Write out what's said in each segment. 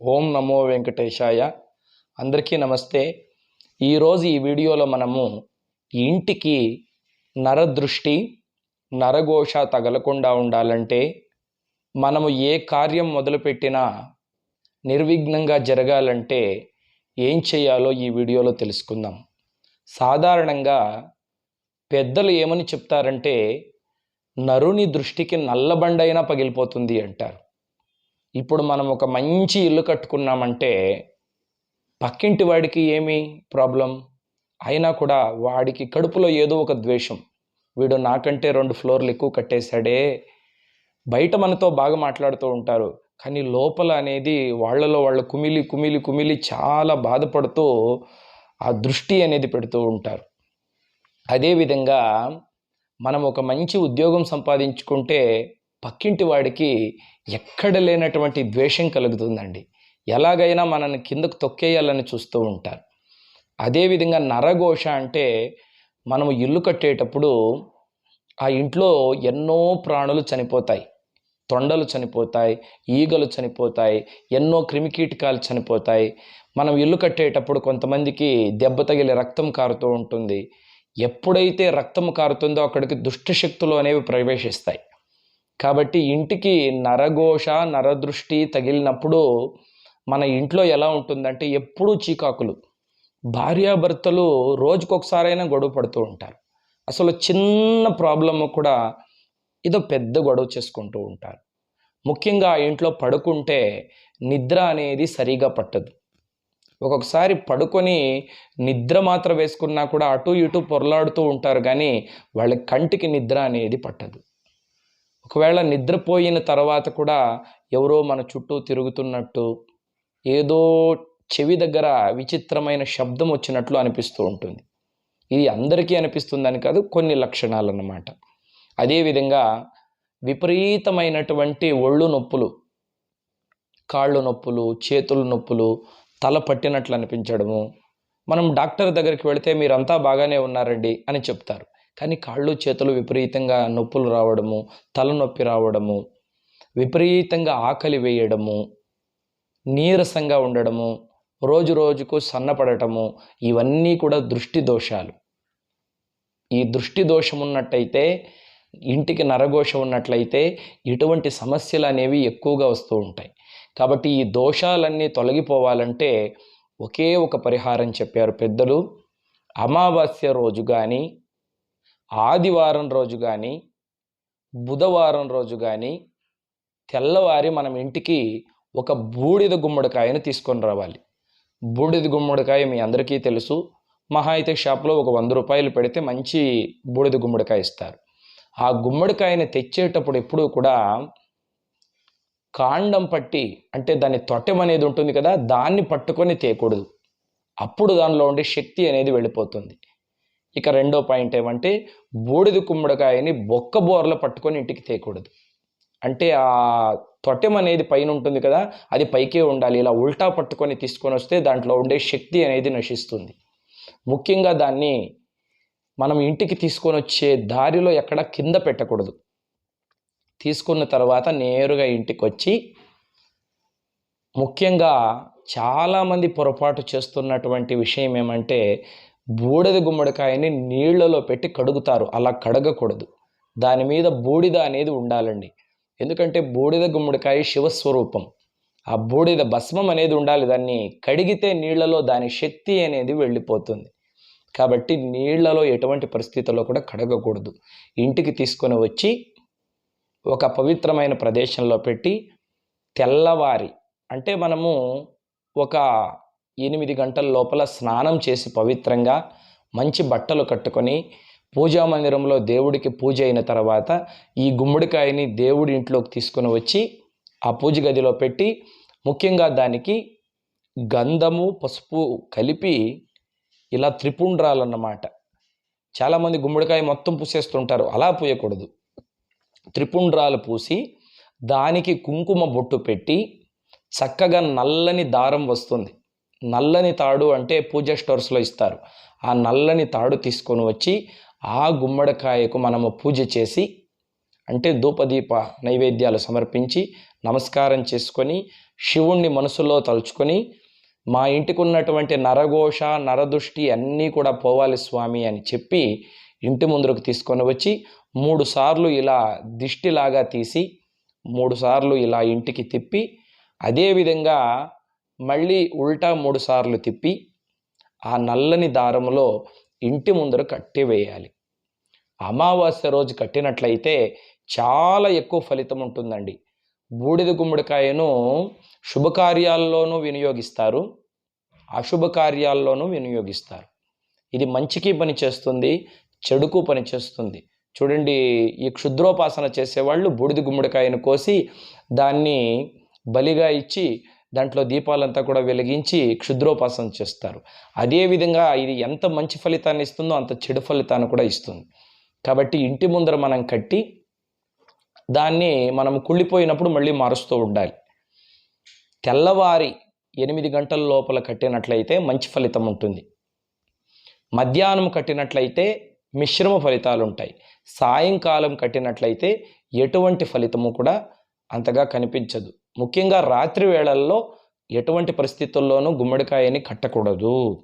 ఓం నమో వెంకటేశాయ. అందరికీ నమస్తే. ఈరోజు ఈ వీడియోలో మనము ఇంటికి నరదృష్టి నరఘోష తగలకుండా ఉండాలంటే మనము ఏ కార్యం మొదలుపెట్టినా నిర్విఘ్నంగా జరగాలంటే ఏం చేయాలో ఈ వీడియోలో తెలుసుకుందాం. సాధారణంగా పెద్దలు ఏమని చెప్తారంటే నరుని దృష్టికి నల్లబండైనా పగిలిపోతుంది అంటారు. ఇప్పుడు మనం ఒక మంచి ఇల్లు కట్టుకున్నామంటే పక్కింటి వాడికి ఏమి ప్రాబ్లం? అయినా కూడా వాడికి కడుపులో ఏదో ఒక ద్వేషం. వీడు నాకంటే రెండు ఫ్లోర్లు ఎక్కువ కట్టేశాడే. బయట మనతో బాగా మాట్లాడుతూ ఉంటారు. కానీ లోపల అనేది వాళ్ళలో వాళ్ళ కుమిలి కుమిలి కుమిలి చాలా బాధపడుతూ ఆ దృష్టి అనేది పెడుతూ ఉంటారు. అదేవిధంగా మనం ఒక మంచి ఉద్యోగం సంపాదించుకుంటే పక్కింటి వాడికి ఎక్కడ లేనటువంటి ద్వేషం కలుగుతుందండి. ఎలాగైనా మనల్ని కిందకు తొక్కేయాలని చూస్తూ ఉంటారు. అదేవిధంగా నరఘోష అంటే మనం ఇల్లు కట్టేటప్పుడు ఆ ఇంట్లో ఎన్నో ప్రాణులు చనిపోతాయి. తొండలు చనిపోతాయి ఈగలు చనిపోతాయి ఎన్నో క్రిమికీటకాలు చనిపోతాయి. మనం ఇల్లు కట్టేటప్పుడు కొంతమందికి దెబ్బ తగిలి రక్తం కారుతూ ఉంటుంది. ఎప్పుడైతే రక్తం కారుతుందో అక్కడికి దుష్టశక్తులు అనేవి ప్రవేశిస్తాయి. కాబట్టి ఇంటికి నరఘోష నరదృష్టి తగిలినప్పుడు మన ఇంట్లో ఎలా ఉంటుందంటే ఎప్పుడూ చీకాకులు. భార్యాభర్తలు రోజుకొకసారైనా గొడవ పడుతూ ఉంటారు. అసలు చిన్న ప్రాబ్లమ్ కూడా ఏదో పెద్ద గొడవ చేసుకుంటూ ఉంటారు. ముఖ్యంగా ఆ ఇంట్లో పడుకుంటే నిద్ర అనేది సరిగా పట్టదు. ఒక్కొక్కసారి పడుకొని నిద్ర మాత్రం వేసుకున్నా కూడా అటు ఇటు పొరలాడుతూ ఉంటారు కానీ వాళ్ళ కంటికి నిద్ర అనేది పట్టదు. ఒకవేళ నిద్రపోయిన తర్వాత కూడా ఎవరో మన చుట్టూ తిరుగుతున్నట్టు ఏదో చెవి దగ్గర విచిత్రమైన శబ్దం వచ్చినట్లు అనిపిస్తూ ఉంటుంది. ఇది అందరికీ అనిపిస్తుందని కాదు కొన్ని లక్షణాలు అన్నమాట అదేవిధంగా విపరీతమైనటువంటి ఒళ్ళు నొప్పులు కాళ్ళు నొప్పులు చేతుల నొప్పులు తల పట్టినట్లు అనిపించడము. మనం డాక్టర్ దగ్గరికి వెళితే మీరంతా బాగానే ఉన్నారండి అని చెప్తారు. కానీ కాళ్ళు చేతులు విపరీతంగా నొప్పులు రావడము తలనొప్పి రావడము విపరీతంగా ఆకలి వేయడము నీరసంగా ఉండడము రోజు రోజుకు సన్నపడటము ఇవన్నీ కూడా దృష్టి దోషాలు. ఈ దృష్టి దోషం ఉన్నట్టయితే ఇంటికి నరఘోష ఉన్నట్లయితే ఇటువంటి సమస్యలు అనేవి ఎక్కువగా వస్తూ ఉంటాయి. కాబట్టి ఈ దోషాలన్నీ తొలగిపోవాలంటే ఒకే ఒక పరిహారం చెప్పారు పెద్దలు. అమావాస్య రోజు కానీ ఆదివారం రోజు కానీ బుధవారం రోజు కానీ తెల్లవారి మనం ఇంటికి ఒక బూడిద గుమ్మడికాయను తీసుకొని రావాలి. బూడిద గుమ్మడికాయ మీ అందరికీ తెలుసు. మహా అయితే షాప్లో ఒక వంద రూపాయలు పెడితే మంచి బూడిద గుమ్మడికాయ ఇస్తారు. ఆ గుమ్మడికాయని తెచ్చేటప్పుడు ఎప్పుడూ కూడా కాండం పట్టి అంటే దాని తొట్టెం అనేది ఉంటుంది కదా దాన్ని పట్టుకొని తేయకూడదు అప్పుడు దానిలో ఉండే శక్తి అనేది వెళ్ళిపోతుంది. ఇక రెండో పాయింట్ ఏమంటే బూడిద కుమ్మడికాయని బొక్క బోర్లో పట్టుకొని ఇంటికి తేయకూడదు అంటే ఆ తొట్టెం అనేది పైన ఉంటుంది కదా అది పైకే ఉండాలి. ఇలా ఉల్టా పట్టుకొని తీసుకొని వస్తే దాంట్లో ఉండే శక్తి అనేది నశిస్తుంది. ముఖ్యంగా దాన్ని మనం ఇంటికి తీసుకొని వచ్చే దారిలో ఎక్కడ కింద పెట్టకూడదు. తీసుకున్న తర్వాత నేరుగా ఇంటికి వచ్చి ముఖ్యంగా చాలామంది పొరపాటు చేస్తున్నటువంటి విషయం ఏమంటే బూడిద గుమ్మడికాయని నీళ్ళలో పెట్టి కడుగుతారు. అలా కడగకూడదు. దాని మీద బూడిద అనేది ఉండాలండి. ఎందుకంటే బూడిద గుమ్మడికాయ శివస్వరూపం. ఆ బూడిద భస్మం అనేది ఉండాలి. దాన్ని కడిగితే నీళ్ళలో దాని శక్తి అనేది వెళ్ళిపోతుంది. కాబట్టి నీళ్ళలో ఎటువంటి పరిస్థితుల్లో కూడా కడగకూడదు. ఇంటికి తీసుకొని వచ్చి ఒక పవిత్రమైన ప్రదేశంలో పెట్టి తెల్లవారి అంటే మనము ఒక ఎనిమిది గంటల లోపల స్నానం చేసి పవిత్రంగా మంచి బట్టలు కట్టుకొని పూజా మందిరంలో దేవుడికి పూజ అయిన తర్వాత ఈ గుమ్మడికాయని దేవుడి ఇంట్లోకి తీసుకొని వచ్చి ఆ పూజ గదిలో పెట్టి ముఖ్యంగా దానికి గంధము పసుపు కలిపి ఇలా త్రిపుండ్రాలన్నమాట. చాలామంది గుమ్మడికాయ మొత్తం పూసేస్తుంటారు అలా పూయకూడదు. త్రిపుండ్రాలు పూసి దానికి కుంకుమ బొట్టు పెట్టి చక్కగా నల్లని దారం వస్తుంది. నల్లని తాడు అంటే పూజ స్టోర్స్లో ఇస్తారు. ఆ నల్లని తాడు తీసుకొని వచ్చి ఆ గుమ్మడికాయకు మనము పూజ చేసి అంటే ధూపదీప నైవేద్యాలు సమర్పించి నమస్కారం చేసుకొని శివుణ్ణి మనసులో తలుచుకొని మా ఇంటికి ఉన్నటువంటి నరఘోష నరదృష్టి అన్నీ కూడా పోవాలి స్వామి అని చెప్పి ఇంటి ముందుకు తీసుకొని వచ్చి మూడు సార్లు ఇలా దిష్టిలాగా తీసి మూడు సార్లు ఇలా ఇంటికి తిప్పి అదేవిధంగా మళ్ళీ ఉల్టా మూడు సార్లు తిప్పి ఆ నల్లని దారములో ఇంటి ముందర కట్టివేయాలి అమావాస్య రోజు కట్టినట్లయితే చాలా ఎక్కువ ఫలితం ఉంటుందండి. బూడిద గుమ్మడికాయను శుభకార్యాల్లోనూ వినియోగిస్తారు. అశుభ కార్యాల్లోనూ వినియోగిస్తారు. ఇది మంచికి పని చేస్తుంది చెడుకు పని చేస్తుంది. చూడండి ఈ క్షుద్రోపాసన చేసేవాళ్ళు బూడిద గుమ్మడికాయను కోసి దాన్ని బలిగా ఇచ్చి దాంట్లో దీపాలంతా కూడా వెలిగించి క్షుద్రోపాసన చేస్తారు. అదేవిధంగా ఇది ఎంత మంచి ఫలితాన్ని ఇస్తుందో అంత చెడు ఫలితాన్ని కూడా ఇస్తుంది. కాబట్టి ఇంటి ముందర మనం కట్టి దాన్ని మనం కుళ్ళిపోయినప్పుడు మళ్ళీ మారుస్తూ ఉండాలి. తెల్లవారి ఎనిమిది గంటల లోపల కట్టినట్లయితే మంచి ఫలితం ఉంటుంది. మధ్యాహ్నం కట్టినట్లయితే మిశ్రమ ఫలితాలు ఉంటాయి సాయంకాలం కట్టినట్లయితే ఎటువంటి ఫలితము కూడా అంతగా కనిపించదు. ముఖ్యంగా రాత్రి వేళల్లో ఎటువంటి పరిస్థితుల్లోనూ గుమ్మడికాయని కట్టకూడదు.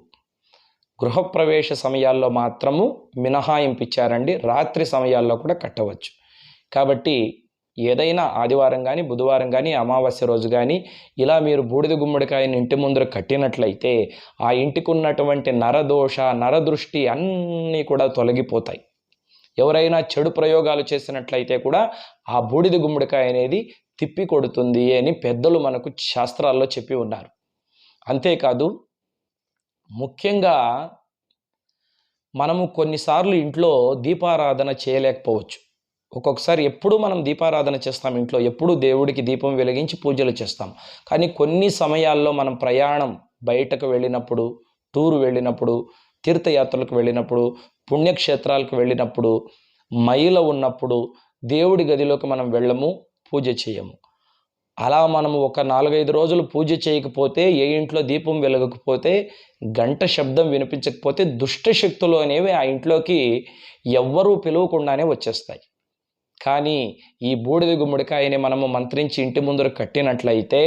గృహప్రవేశ సమయాల్లో మాత్రము మినహాయింపించారండి రాత్రి సమయాల్లో కూడా కట్టవచ్చు. కాబట్టి ఏదైనా ఆదివారం కానీ బుధవారం కానీ అమావాస్య రోజు కానీ ఇలా మీరు బూడిద గుమ్మడికాయని ఇంటి ముందర కట్టినట్లయితే ఆ ఇంటికి ఉన్నటువంటి నరదోష నరదృష్టి అన్నీ కూడా తొలగిపోతాయి. ఎవరైనా చెడు ప్రయోగాలు చేసినట్లయితే కూడా ఆ బూడిద గుమ్మడికాయ అనేది తిప్పి కొడుతుంది అని పెద్దలు మనకు శాస్త్రాల్లో చెప్పి ఉన్నారు. అంతేకాదు ముఖ్యంగా మనము కొన్నిసార్లు ఇంట్లో దీపారాధన చేయలేకపోవచ్చు. ఒక్కొక్కసారి ఎప్పుడు మనం దీపారాధన చేస్తాం ఇంట్లో? ఎప్పుడు దేవుడికి దీపం వెలిగించి పూజలు చేస్తాం. కానీ కొన్ని సమయాల్లో మనం ప్రయాణం బయటకు వెళ్ళినప్పుడు టూరు వెళ్ళినప్పుడు తీర్థయాత్రలకు వెళ్ళినప్పుడు పుణ్యక్షేత్రాలకు వెళ్ళినప్పుడు మైల ఉన్నప్పుడు దేవుడి గదిలోకి మనం వెళ్ళము పూజ చేయము. అలా మనము ఒక నాలుగైదు రోజులు పూజ చేయకపోతే ఏ ఇంట్లో దీపం వెలగకపోతే గంట శబ్దం వినిపించకపోతే దుష్ట శక్తులు అనేవి ఆ ఇంట్లోకి ఎవ్వరూ పిలవకుండానే వచ్చేస్తాయి. కానీ ఈ బూడిద గుమ్మడికాయని మనము మంత్రించి ఇంటి ముందర కట్టినట్లయితే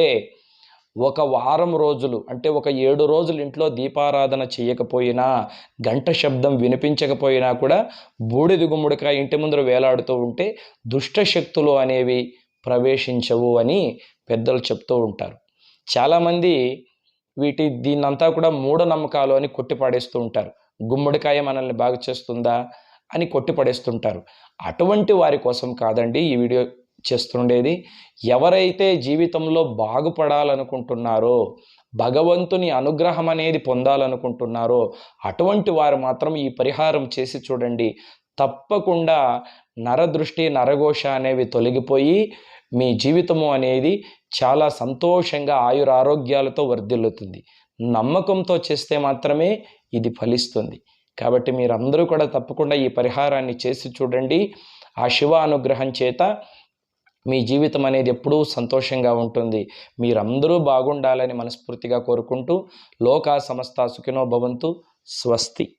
ఒక వారం రోజులు అంటే ఒక ఏడు రోజులు ఇంట్లో దీపారాధన చేయకపోయినా గంట శబ్దం వినిపించకపోయినా కూడా బూడిద గుమ్మడికాయ ఇంటి ముందర వేలాడుతూ ఉంటే దుష్ట శక్తులు అనేవి ప్రవేశించవు అని పెద్దలు చెప్తూ ఉంటారు. చాలామంది వీటి దీన్నంతా కూడా మూఢనమ్మకాలు అని కొట్టిపాడేస్తూ ఉంటారు. గుమ్మడికాయ మనల్ని బాగు చేస్తుందా అని కొట్టిపడేస్తుంటారు. అటువంటి వారి కోసం కాదండి ఈ వీడియో చేస్తుండేది ఎవరైతే జీవితంలో బాగుపడాలనుకుంటున్నారో భగవంతుని అనుగ్రహం అనేది పొందాలనుకుంటున్నారో అటువంటి వారు మాత్రం ఈ పరిహారం చేసి చూడండి. తప్పకుండా నరదృష్టి నరఘోష అనేవి తొలగిపోయి మీ జీవితము అనేది చాలా సంతోషంగా ఆయురారోగ్యాలతో వర్ధిల్లుతుంది. నమ్మకంతో చేస్తే మాత్రమే ఇది ఫలిస్తుంది. కాబట్టి మీరందరూ కూడా తప్పకుండా ఈ పరిహారాన్ని చేసి చూడండి. ఆ శివ అనుగ్రహం చేత మీ జీవితం అనేది ఎప్పుడూ సంతోషంగా ఉంటుంది. మీరందరూ బాగుండాలని మనస్ఫూర్తిగా కోరుకుంటూ లోకా సమస్త సుఖినో భవంతు. స్వస్తి.